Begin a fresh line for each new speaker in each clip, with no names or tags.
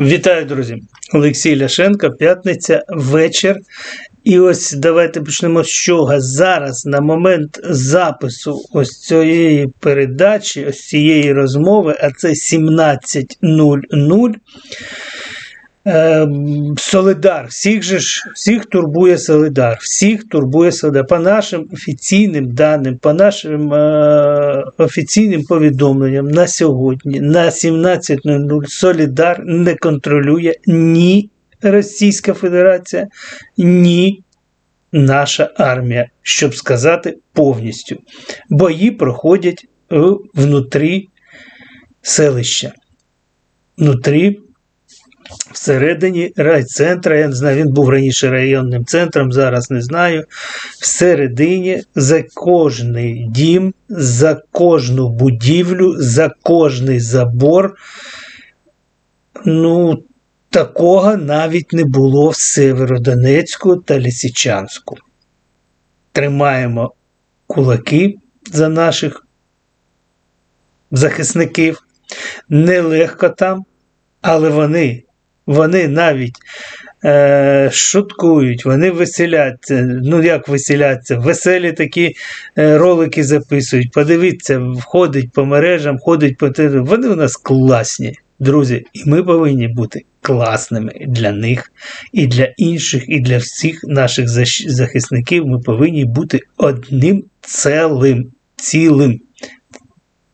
Вітаю, друзі! Олексій Ляшенко, п'ятниця, вечір. І ось давайте почнемо з чого. Зараз, на момент запису ось цієї передачі, ось цієї розмови, а це 17.00. Е, Солидар, всіх же ж, всіх турбує Солидар, всіх турбує Солидар. По нашим офіційним даним, по нашим е, офіційним повідомленням на сьогодні, на 17.00 Солидар не контролює ні Російська Федерація, ні наша армія, щоб сказати повністю. Бої проходять внутрі селища. Внутрі всередині райцентра, я не знаю, він був раніше районним центром, зараз не знаю. Всередині за кожний дім, за кожну будівлю, за кожний забор. Ну, такого навіть не було в Северодонецьку та Лисичанську. Тримаємо кулаки за наших захисників. Нелегко там, але вони вони навіть е, шуткують, вони веселяться. Ну, як веселяться, веселі такі е, ролики записують. Подивіться, ходить по мережам, ходить по телевізору. Вони у нас класні, друзі. І ми повинні бути класними для них, і для інших, і для всіх наших захисників. Ми повинні бути одним целим, цілим.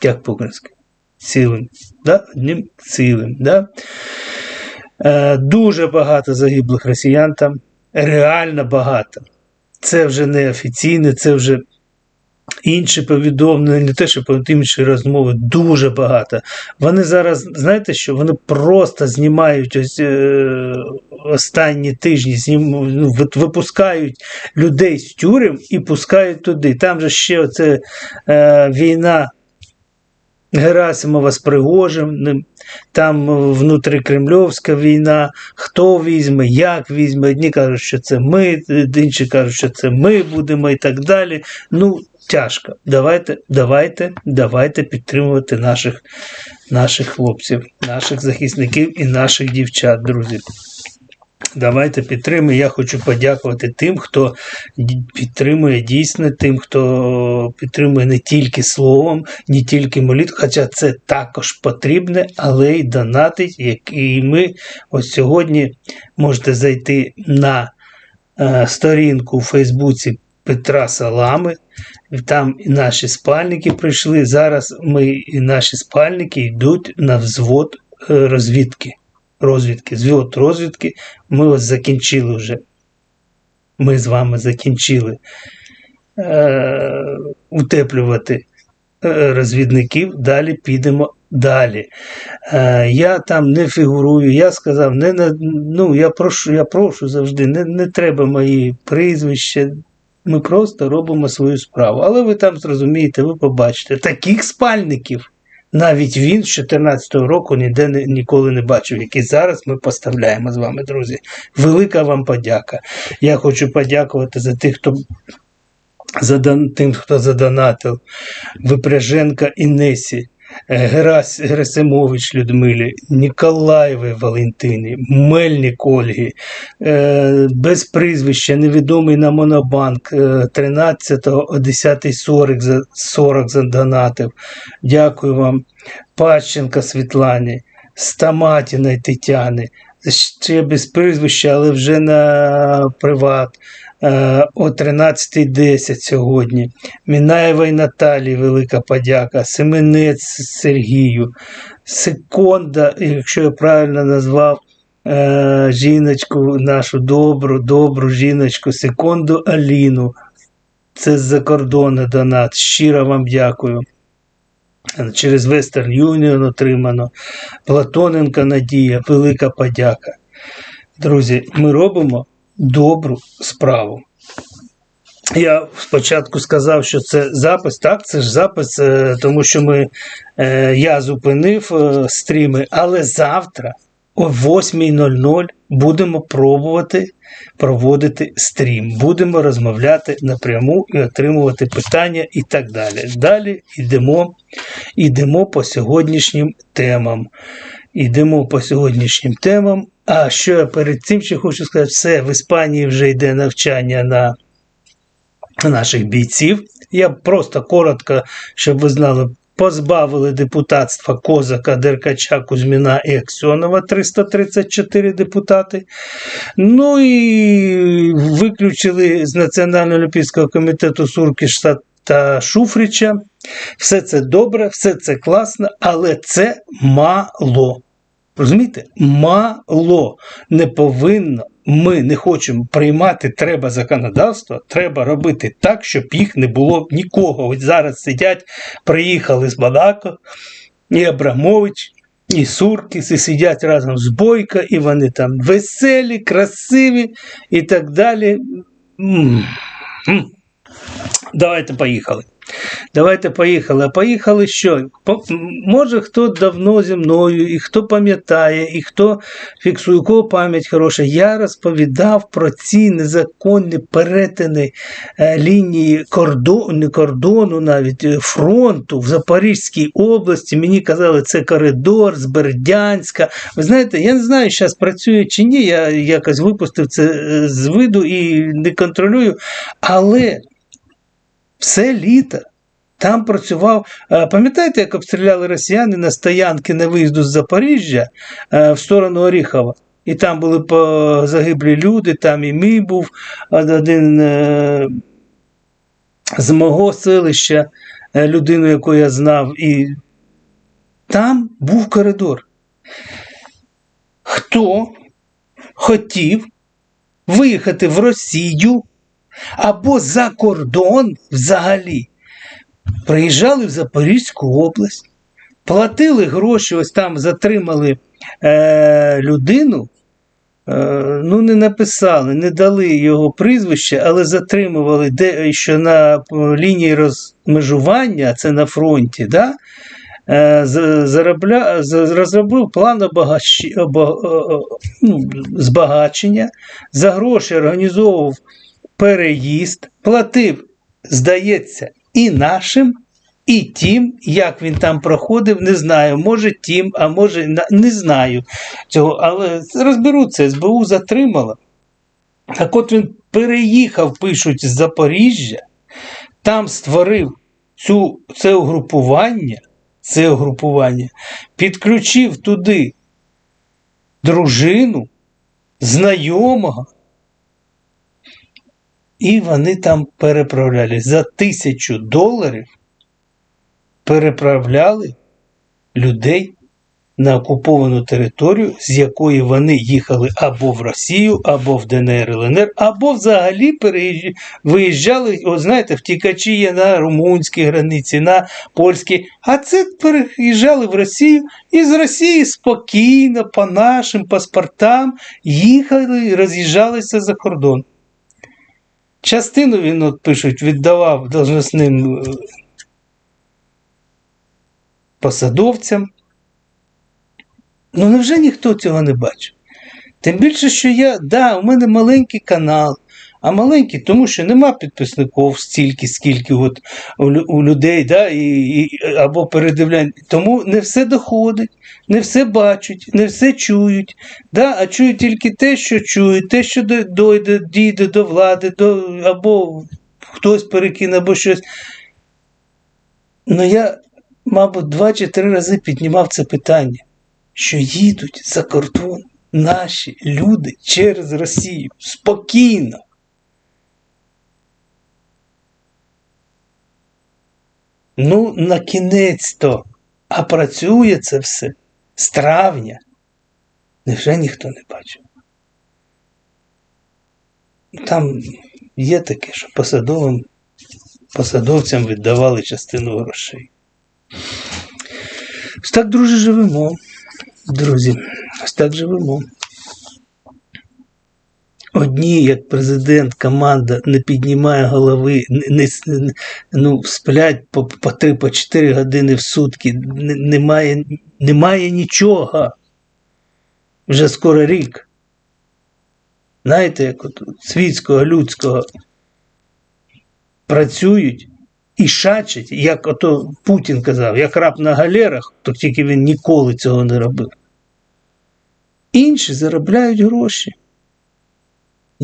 Як по-українськи? Цілим. Да? Одним цілим. Да? Е, Дуже багато загиблих росіян там, реально багато. Це вже не офіційне, це вже інші повідомлення, не те, що інші розмови, дуже багато. Вони зараз, знаєте що, вони просто знімають ось е, останні тижні, знім, ну, випускають людей з тюрем і пускають туди. Там же ще оце е, війна. Герасимова з Пригожиним, там внутрикремльовська війна, хто візьме, як візьме. Одні кажуть, що це ми, інші кажуть, що це ми будемо і так далі. Ну, тяжко. Давайте, давайте, давайте підтримувати наших, наших хлопців, наших захисників і наших дівчат, друзі. Давайте підтримуємо. Я хочу подякувати тим, хто підтримує дійсно, тим, хто підтримує не тільки словом, не тільки молитвою, хоча це також потрібне, але й донатить. як- І ми ось сьогодні можете зайти на е, сторінку у Фейсбуці Петра Салами. Там і наші спальники прийшли. Зараз ми і наші спальники йдуть на взвод е, розвідки розвідки, зв'ят розвідки, ми ось закінчили вже. Ми з вами закінчили е, утеплювати е, розвідників, далі підемо далі. Е, я там не фігурую, я сказав, не, ну, я прошу, я прошу завжди, не, не треба мої прізвища. Ми просто робимо свою справу. Але ви там зрозумієте, ви побачите, таких спальників навіть він з 2014 року ніде не, ніколи не бачив, який зараз ми поставляємо з вами, друзі. Велика вам подяка. Я хочу подякувати за тих, хто за тим, хто задонатив Випряженка Інесі. Е, Герась Герасимович Людмилі, Ніколаєві Валентині, Мельник Ольги, е, без прізвища, невідомий на Монобанк, е, 13-го о 10.40 за 40 задонатив. Дякую вам. Пащенка Світлані, Стаматіної Тетяни, ще без прізвища, але вже на приват. е, О 13.10 сьогодні. Мінаєвої Наталії велика подяка, Семенець Сергію, Секонда, якщо я правильно назвав е, жіночку, нашу добру, добру жіночку, Секонду Аліну. Це з-за кордону донат. Щиро вам дякую. Через Western Union отримано. Платоненка Надія, велика подяка. Друзі, ми робимо добру справу. Я спочатку сказав, що це запис. Так, це ж запис, е, тому що ми, е, я зупинив е, стріми, але завтра о 8.00 будемо пробувати проводити стрім. Будемо розмовляти напряму і отримувати питання і так далі. Далі йдемо, йдемо по сьогоднішнім темам. йдемо по сьогоднішнім темам. А що я перед цим ще хочу сказати, все, в Іспанії вже йде навчання на наших бійців. Я просто коротко, щоб ви знали, позбавили депутатства Козака, Деркача, Кузьміна і Аксьонова 334 депутати. Ну і виключили з Національного олімпійського комітету Суркіша та Шуфрича. Все це добре, все це класно, але це мало. Розумієте? Мало не повинно. Ми не хочемо приймати треба законодавство, треба робити так, щоб їх не було нікого. Ось зараз сидять, приїхали з Бадако, і Абрамович, і Суркіс, і сидять разом з Бойко, і вони там веселі, красиві і так далі. Давайте поїхали. Давайте поїхали. А поїхали що? Може, хто давно зі мною, і хто пам'ятає, і хто фіксує, у кого пам'ять хороша. Я розповідав про ці незаконні перетини е, лінії кордону, кордону, навіть е, фронту в Запорізькій області. Мені казали, це коридор з Бердянська. Ви знаєте, я не знаю, зараз працює чи ні. Я якось випустив це е, з виду і не контролюю. Але все літо. Там працював. е, Пам'ятаєте, як обстріляли росіяни на стоянки на виїзду з Запоріжжя е, в сторону Оріхова? І там були загиблі люди, там і мій був один е, з мого селища, людину, яку я знав, і там був коридор. Хто хотів виїхати в Росію або за кордон взагалі, приїжджали в Запорізьку область, платили гроші, ось там затримали е, людину. Е, ну, не написали, не дали його прізвище, але затримували де, що на е, лінії розмежування, це на фронті, да? е, заробля, розробив план обагащ, оба, е, е, ну, збагачення, за гроші організовував переїзд, платив, здається, і нашим, і тим, як він там проходив, не знаю. Може тим, а може не знаю цього, але розберуться, СБУ затримала. Так от він переїхав, пишуть, з Запоріжжя, там створив цю, це угрупування, це угрупування, підключив туди дружину, знайомого, і вони там переправляли за тисячу доларів переправляли людей на окуповану територію, з якої вони їхали або в Росію, або в ДНР, ЛНР, або взагалі переїжджали, виїжджали, от знаєте, втікачі є на румунській границі, на польській, а це переїжджали в Росію і з Росії спокійно по нашим паспортам їхали і роз'їжджалися за кордон. Частину він, от пишуть, віддавав должносним е, посадовцям. Ну невже ніхто цього не бачив? Тим більше, що я, да, у мене маленький канал, а маленький, тому що нема підписників стільки, скільки от у, людей, да, і, і, або передивлянь. Тому не все доходить, не все бачать, не все чують. Да, а чують тільки те, що чують, те, що дойде, дійде до влади, до, або хтось перекине, або щось. Ну я, мабуть, два чи три рази піднімав це питання, що їдуть за кордон наші люди через Росію спокійно. Ну, на кінець то. А працює це все з травня. Невже ніхто не бачив? Там є таке, що посадовим, посадовцям віддавали частину грошей. Ось так, друже, живемо, друзі. Ось так живемо. Одні, як президент, команда не піднімає голови, не, не, ну, сплять по, по 3 по 4 години в сутки, не, немає, немає нічого. Вже скоро рік. Знаєте, як от світського, людського працюють і шачать, як ото Путін казав, як раб на галерах, то тільки він ніколи цього не робив. інші заробляють гроші.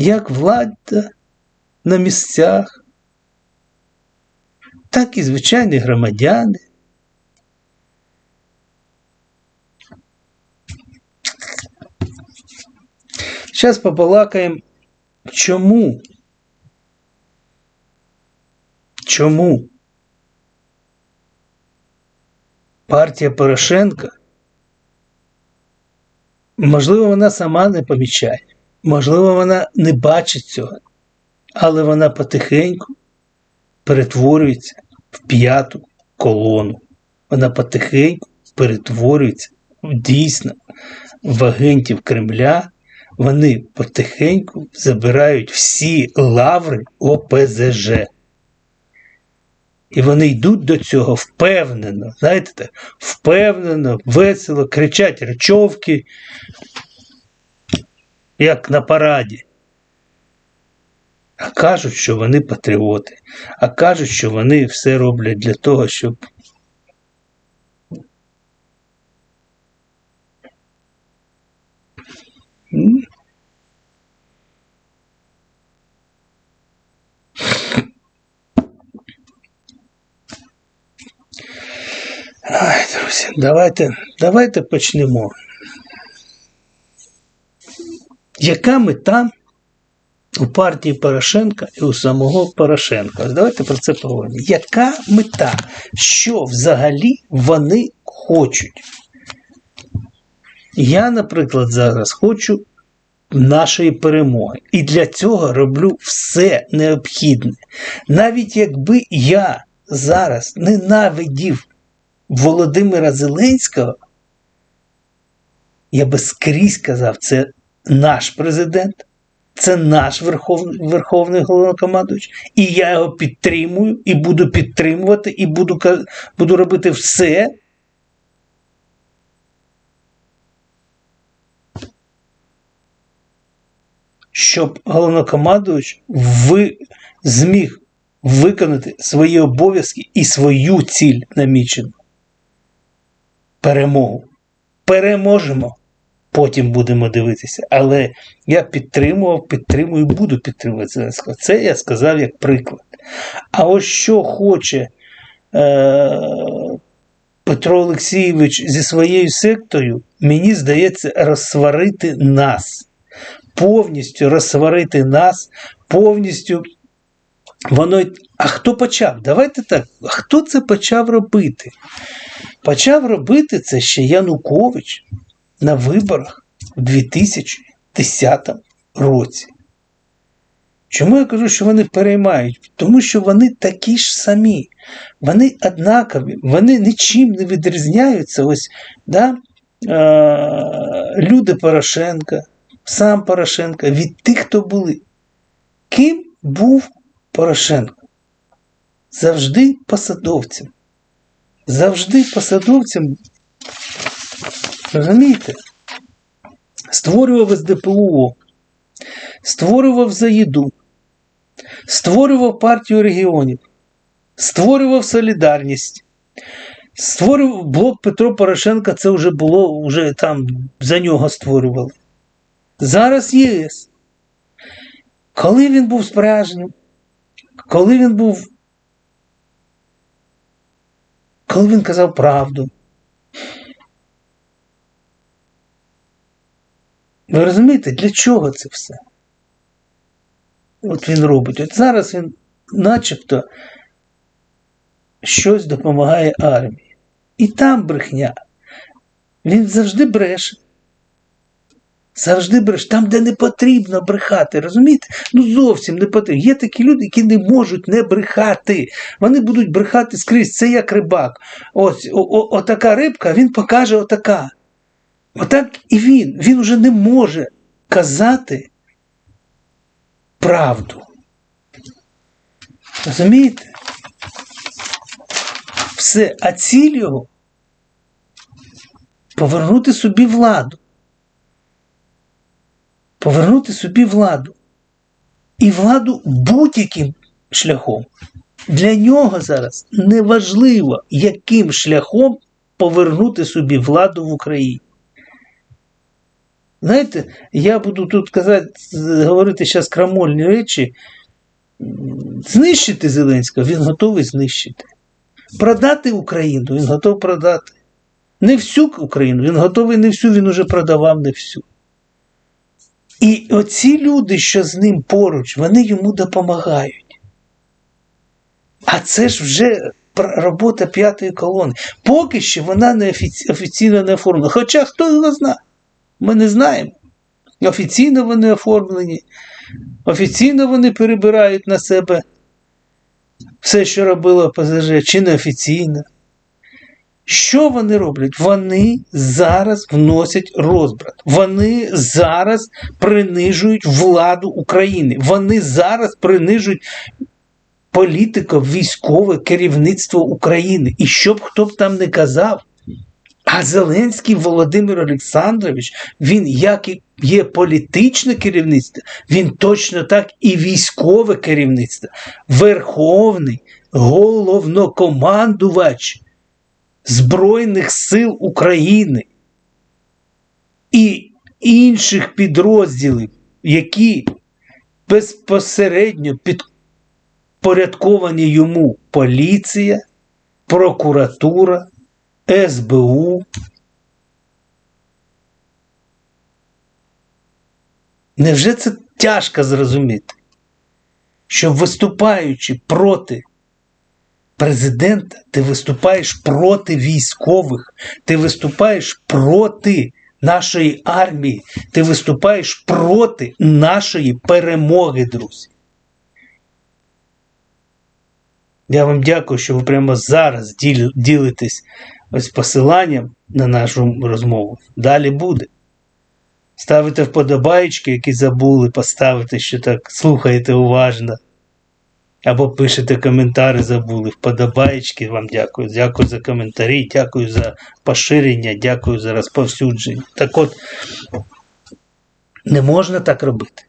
Як влада на місцях, так і звичайні громадяни. Зараз побалакаємо, чому? Чому? Партія Порошенка, можливо, вона сама не помічає, можливо, вона не бачить цього, але вона потихеньку перетворюється в п'яту колону. Вона потихеньку перетворюється дійсно в агентів Кремля. Вони потихеньку забирають всі лаври ОПЗЖ. І вони йдуть до цього впевнено, знаєте так, впевнено, весело, кричать речовки, як на параді. А кажуть, що вони патріоти, а кажуть, що вони все роблять для того, щоб. Ай, друзі, давайте, давайте почнемо. Яка мета у партії Порошенка і у самого Порошенка? Давайте про це поговоримо. Яка мета? Що взагалі вони хочуть? Я, наприклад, зараз хочу нашої перемоги. І для цього роблю все необхідне. Навіть якби я зараз ненавидів Володимира Зеленського, я би скрізь казав, це наш президент, це наш Верховний, Верховний головнокомандуючий, і я його підтримую, і буду підтримувати, і буду, буду робити все. Щоб головнокомандуючий ви зміг виконати свої обов'язки і свою ціль намічену. Перемогу. Переможемо. Потім будемо дивитися. Але я підтримував, підтримую і буду підтримувати Зеленського. Це я сказав як приклад. А ось що хоче е- Петро Олексійович зі своєю сектою, мені здається, розсварити нас. Повністю розсварити нас, повністю Воно, а хто почав? Давайте так. Хто це почав робити? Почав робити це ще Янукович на виборах у 2010 році. Чому я кажу, що вони переймають? Тому що вони такі ж самі, вони однакові, вони нічим не відрізняються. Ось да, е- люди Порошенка, сам Порошенко від тих, хто були. Ким був Порошенко? Завжди посадовцем. Завжди посадовцем. Розумієте? Створював СДПУ, створював заїду, створював партію регіонів, створював солідарність, створював блок Петро Порошенка, це вже було, вже там за нього створювали. Зараз ЄС. Коли він був справжнім, коли він був. Коли він казав правду. Ви розумієте, для чого це все? От він робить. От зараз він начебто щось допомагає армії. І там брехня. Він завжди бреше. Завжди бреш, там, де не потрібно брехати, розумієте? Ну зовсім не потрібно. Є такі люди, які не можуть не брехати. Вони будуть брехати скрізь. Це як рибак. Ось о, о, отака рибка, він покаже отака. Отак і він. Він уже не може казати правду. Розумієте? Все, а ціль його повернути собі владу повернути собі владу. І владу будь-яким шляхом. Для нього зараз неважливо, яким шляхом повернути собі владу в Україні. Знаєте, я буду тут казати, говорити зараз крамольні речі. Знищити Зеленського він готовий знищити. Продати Україну він готовий продати. Не всю Україну, він готовий не всю, він уже продавав не всю. І оці люди, що з ним поруч, вони йому допомагають. А це ж вже робота п'ятої колони. Поки що вона не офіційно не оформлена. Хоча хто його знає, ми не знаємо. Офіційно вони оформлені, офіційно вони перебирають на себе все, що робило ПЗЖ, чи неофіційно. Що вони роблять? Вони зараз вносять розбрат. Вони зараз принижують владу України. Вони зараз принижують політико військове керівництво України. І що б хто б там не казав, а Зеленський Володимир Олександрович, він як і є політичне керівництво, він точно так і військове керівництво, верховний головнокомандувач Збройних сил України і інших підрозділів, які безпосередньо підпорядковані йому поліція, прокуратура, СБУ. Невже це тяжко зрозуміти, що виступаючи проти президента, ти виступаєш проти військових, ти виступаєш проти нашої армії, ти виступаєш проти нашої перемоги, друзі. Я вам дякую, що ви прямо зараз ділитесь ось посиланням на нашу розмову. Далі буде. Ставите вподобайки, які забули поставити, що так слухаєте уважно. Або пишете коментарі, забули. Вподобаєчки вам дякую. Дякую за коментарі, дякую за поширення, дякую за розповсюдження. Так от, не можна так робити.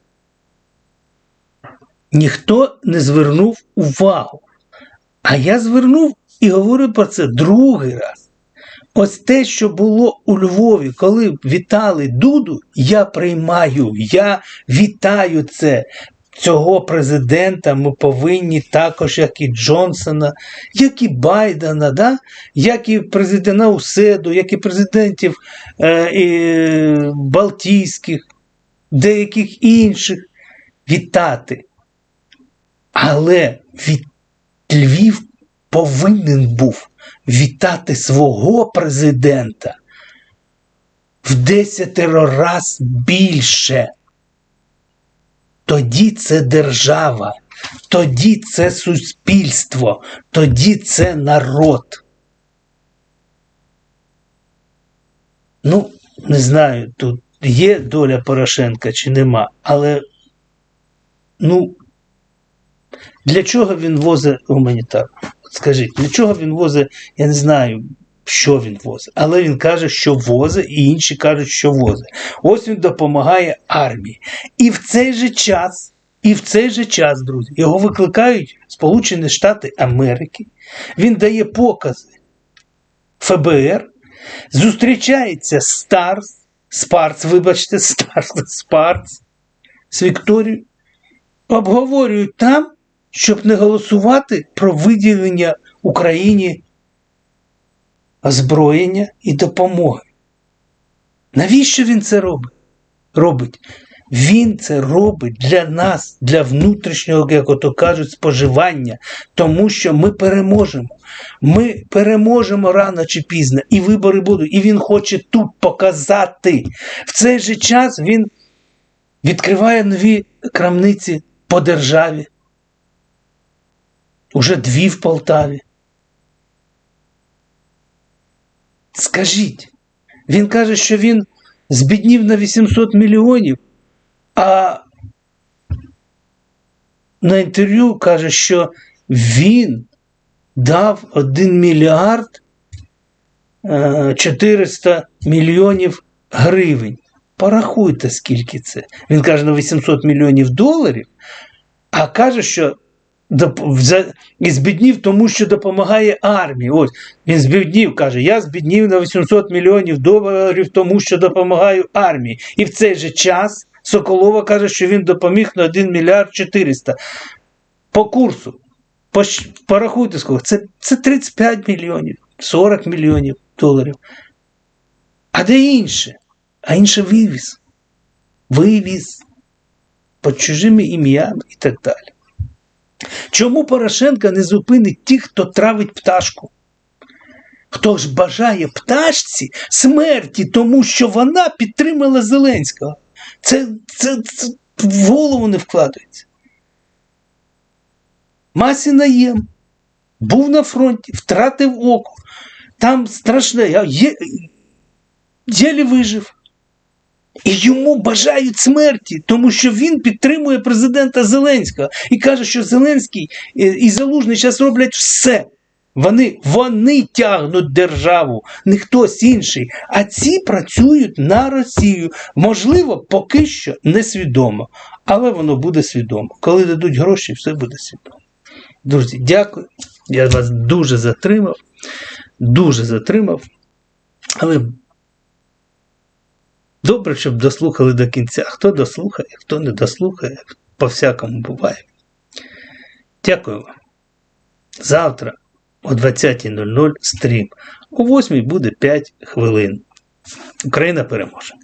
Ніхто не звернув увагу. А я звернув і говорю про це другий раз. Ось те, що було у Львові, коли вітали Дуду, я приймаю, я вітаю це. Цього президента ми повинні також, як і Джонсона, як і Байдена, да? як і президента Уседу, як і президентів е, і Балтійських, деяких інших вітати. Але від Львів повинен був вітати свого президента в десятеро раз більше. Тоді це держава, тоді це суспільство, тоді це народ. Ну, не знаю, тут є доля Порошенка чи нема, але ну, для чого він возить гуманітарку? Скажіть, для чого він возить, я не знаю, що він возить, але він каже, що возить, і інші кажуть, що возить. Ось він допомагає армії. І в цей же час, і в цей же час, друзі, його викликають Сполучені Штати Америки. Він дає покази ФБР, зустрічається Старс, Спарц, вибачте, Старс, Спарц з Вікторією, обговорюють там щоб не голосувати про виділення Україні озброєння і допомоги. Навіщо він це робить? Він це робить для нас, для внутрішнього, як ото кажуть, споживання, тому що ми переможемо. Ми переможемо рано чи пізно, і вибори будуть. І він хоче тут показати. В цей же час він відкриває нові крамниці по державі уже дві в Полтаві. Скажіть, він каже, що він збіднів на 800 мільйонів, а на інтерв'ю каже, що він дав 1 мільярд 400 е, мільйонів гривень. Порахуйте, скільки це. Він каже на 800 мільйонів доларів, а каже, що збіднів, тому що допомагає армії. Ось він збіднів, каже: Я збіднів на 800 мільйонів доларів, тому що допомагаю армії. І в цей же час Соколова каже, що він допоміг на 1 мільярд 400 по курсу. Порахуйте, скільки. Це, це 35 мільйонів, 40 мільйонів доларів. А де інше? А інше вивіз. Вивіз під чужими ім'ями і так далі. Чому Порошенко не зупинить тих, хто травить пташку? Хто ж бажає пташці смерті, тому що вона підтримала Зеленського? Це, це, це в голову не вкладається. Масі наєм. Був на фронті, втратив око. Там страшне. Я є, єлі вижив. І йому бажають смерті, тому що він підтримує президента Зеленського і каже, що Зеленський е, і Залужний зараз роблять все. Вони, вони тягнуть державу, не хтось інший. А ці працюють на Росію. Можливо, поки що несвідомо, але воно буде свідомо. Коли дадуть гроші, все буде свідомо. Друзі, дякую. Я вас дуже затримав. Дуже затримав. Але добре, щоб дослухали до кінця. Хто дослухає, хто не дослухає, по-всякому буває. Дякую вам. Завтра о 20.00 стрім. О 8 буде 5 хвилин. Україна переможе.